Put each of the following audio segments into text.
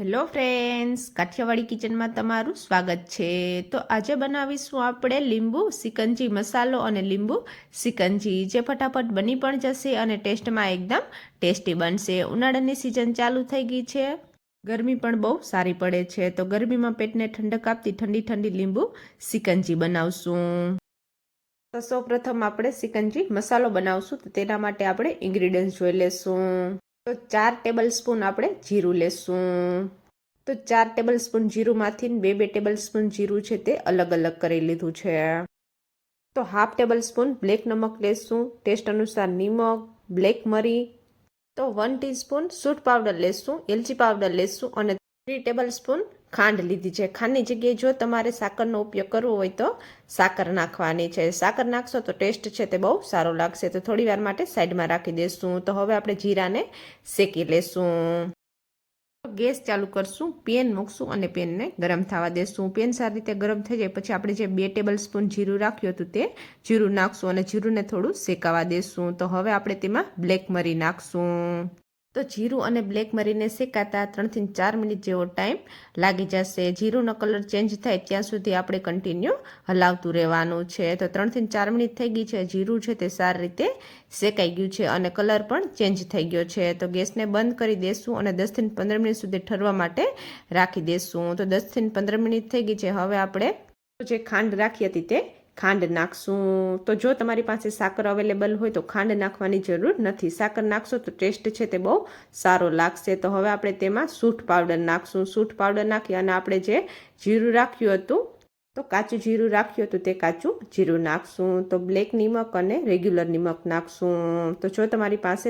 Hello friends Kathiawadi કિચનમાં તમારું સ્વાગત છે. તો આજે બનાવીશું આપણે લીંબુ, સિકંજી મસાલો અને લીંબુ સિકંજી. જે ફટાફટ બની પણ જશે અને ટેસ્ટમાં એકદમ ટેસ્ટી બનશે. ઉનાળાની સિઝન ચાલુ થઈ ગઈ છે. ગરમી પણ બહુ સારી પડે છે. તો ગરમીમાં પેટને ઠંડક આપતી ઠંડી ઠંડી લીંબુ સિકંજી બનાવશું. તો સૌપ્રથમ આપણે સિકંજી મસાલો બનાવશું. તો તેના માટે આપણે ઇન્ગ્રીડિયન્ટ્સ જોઈ લેશું. તો ચાર ટેબલ સ્પૂન આપણે જીરું લેશું. તો ચાર ટેબલ સ્પૂન જીરુંમાંથી બે બે ટેબલ સ્પૂન જીરું છે તે અલગ અલગ કરી લીધું છે. તો હાફ ટેબલ સ્પૂન બ્લેક નમક લેશું, ટેસ્ટ અનુસાર નિમક, બ્લેક મરી. તો વન ટીસ્પૂન સૂટ પાવડર લેશું, એલચી પાવડર લેશું અને થ્રી ટેબલ સ્પૂન ખાંડ લીધી છે. ખાંડની જગ્યાએ જો તમારે સાકરનો ઉપયોગ કરવો હોય તો સાકર નાખવાની છે. સાકર નાખશો તો ટેસ્ટ છે તે બહુ સારો લાગશે. તો થોડી વાર માટે સાઈડમાં રાખી દેશું. તો હવે આપણે જીરાને શેકી લેશું. ગેસ ચાલુ કરશું, પેન મૂકશું અને પેનને ગરમ થવા દેશું. પેન સારી રીતે ગરમ થઈ જાય પછી આપણે જે બે ટેબલ સ્પૂન જીરું રાખ્યું હતું તે જીરું નાખશું અને જીરુંને થોડું શેકાવા દેશું. તો હવે આપણે તેમાં બ્લેક મરી નાખશું. તો જીરું અને બ્લેક મરીને શેકાતા ત્રણથી ચાર મિનિટ જેવો ટાઈમ લાગી જશે. જીરુંનો કલર ચેન્જ થાય ત્યાં સુધી આપણે કન્ટિન્યુ હલાવતું રહેવાનું છે. તો ત્રણથી ચાર મિનિટ થઈ ગઈ છે. જીરું છે તે સારી રીતે શેકાઈ ગયું છે અને કલર પણ ચેન્જ થઈ ગયો છે. તો ગેસને બંધ કરી દેશું અને દસથી પંદર મિનિટ સુધી ઠરવા માટે રાખી દેશું. તો દસથી પંદર મિનિટ થઈ ગઈ છે. હવે આપણે જે ખાંડ રાખી હતી તે ખાંડ નાખશું. તો જો તમારી પાસે સાકર અવેલેબલ હોય તો ખાંડ નાખવાની જરૂર નથી. સાકર નાખશો તો ટેસ્ટ છે તે બહુ સારો લાગશે. તો હવે આપણે તેમાં સૂઠ પાવડર નાખશું. સૂઠ પાવડર નાખી અને આપણે જે જીરું રાખ્યું હતું, તો કાચું જીરું રાખ્યું હતું તે કાચું જીરું નાખશું. તો બ્લેક નિમક અને રેગ્યુલર નિમક નાખશું. તો જો તમારી પાસે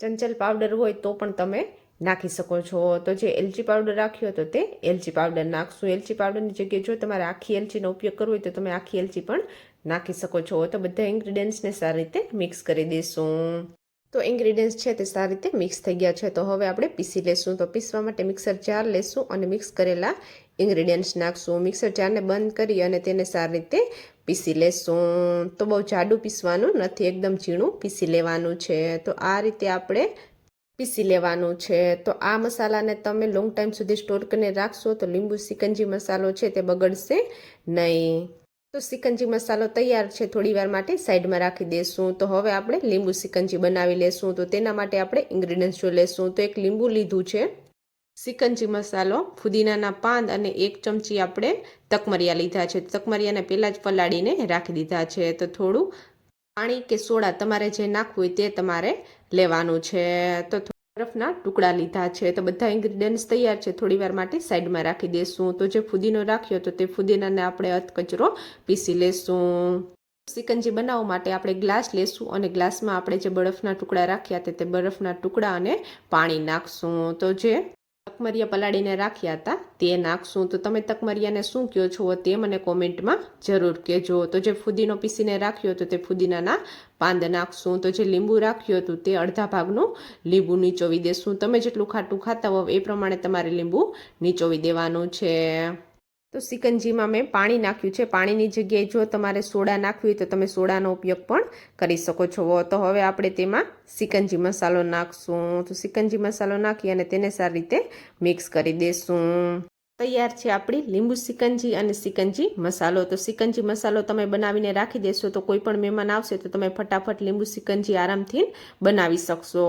ચંચલ પાવડર હોય તો પણ તમે નાખી શકો છો. તો જે એલચી પાવડર રાખ્યો હતો તે એલચી પાવડર નાખશું. એલચી પાવડરની જગ્યાએ જો તમારે આખી એલચીનો ઉપયોગ કરવો હોય તો તમે આખી એલચી પણ નાખી શકો છો. તો બધા ઇન્ગ્રીડિયન્ટ્સને સારી રીતે મિક્સ કરી દઈશું તો ઇન્ગ્રીડિયન્ટ્સ છે તે સારી રીતે મિક્સ થઈ ગયા છે. તો હવે આપણે પીસી લેશું. તો પીસવા માટે મિક્સર જાર લેશું અને મિક્સ કરેલા ઇન્ગ્રીડિયન્ટ્સ નાખશું. મિક્સર જારને બંધ કરી અને તેને સારી રીતે પીસી લેશું. તો બહુ જાડું પીસવાનું નથી. એકદમ ઝીણું પીસી લેવાનું છે. તો આ રીતે આપણે પીસી લેવાનું છે. તો આ મસાલાને તમે લોંગ ટાઈમ સુધી સ્ટોર કરીને રાખશો તો લીંબુ સિકંજી મસાલો છે તે બગડશે નહીં. તો સિકંજી મસાલો તૈયાર છે થોડી વાર માટે સાઈડમાં રાખી દેશું. તો હવે આપણે લીંબુ સિકંજી બનાવી લેશું. તો તેના માટે આપણે ઇન્ગ્રીડિયન્ટ્સ જો લેશું. તો એક લીંબુ લીધું છે. સિકંજી મસાલો, ફુદીનાના પાંદ અને એક ચમચી આપણે તકમરિયા લીધા છે. તકમરિયાને પહેલાં જ પલાળીને રાખી દીધા છે. તો થોડું પાણી કે સોડા તમારે જે નાખવું હોય તે તમારે લેવાનું છે. તો બરફના ટુકડા લીધા છે. તો બધા ઇન્ગ્રીડિયન્ટ્સ તૈયાર છે. થોડી વાર માટે સાઈડમાં રાખી દેશું. તો જે ફુદીનો રાખ્યો તો તે ફુદીનાને આપણે અધકચરો પીસી લેશું. સિકંજી બનાવવા માટે આપણે ગ્લાસ લેશું અને ગ્લાસમાં આપણે જે બરફના ટુકડા રાખ્યા તે બરફના ટુકડા અને પાણી નાખશું. તો જે તકમરિયા પલાળીને રાખ્યા હતા. તે નાખશું તો તમે તકમરિયાને શું કહો છો તે મને કોમેન્ટમાં જરૂર કહેજો. તો જે ફુદીનો પીસીને રાખ્યો હતો તે ફુદીનાના પાંદ નાખશું તો જે લીંબુ રાખ્યું હતું તે અડધા ભાગનું લીંબુ નીચોવી દેશું. તમે જેટલું ખાટું ખાતા હોવ એ પ્રમાણે તમારે લીંબુ નીચોવી દેવાનું છે. તો સિકંજીમાં મેં પાણી નાખ્યું છે. પાણીની જગ્યાએ જો તમારે સોડા નાખવી હોય તો તમે સોડાનો ઉપયોગ પણ કરી શકો છો. તો હવે આપણે તેમાં સિકંજી મસાલો નાખશું. તો સિકંજી મસાલો નાખી અને તેને સારી રીતે મિક્સ કરી દેશું. તૈયાર છે આપણી લીંબુ સિકંજી અને સિકંજી મસાલો. તો સિકંજી મસાલો તમે બનાવીને રાખી દેશો તો કોઈ પણ મહેમાન આવશે તો તમે ફટાફટ લીંબુ સિકંજી આરામથી બનાવી શકશો.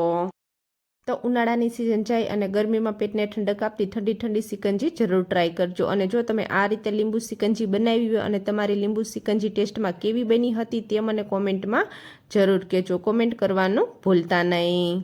તો ઉનાળાની સિઝન જાય અને ગરમીમાં પેટને ઠંડક આપતી ઠંડી ઠંડી સિકંજી જરૂર ટ્રાય કરજો. અને જો તમે આ રીતે લીંબુ સિકંજી બનાવી હોય અને તમારી લીંબુ સિકંજી ટેસ્ટમાં કેવી બની હતી તે મને કોમેન્ટમાં જરૂર કહેજો. કોમેન્ટ કરવાનું ભૂલતા નહીં.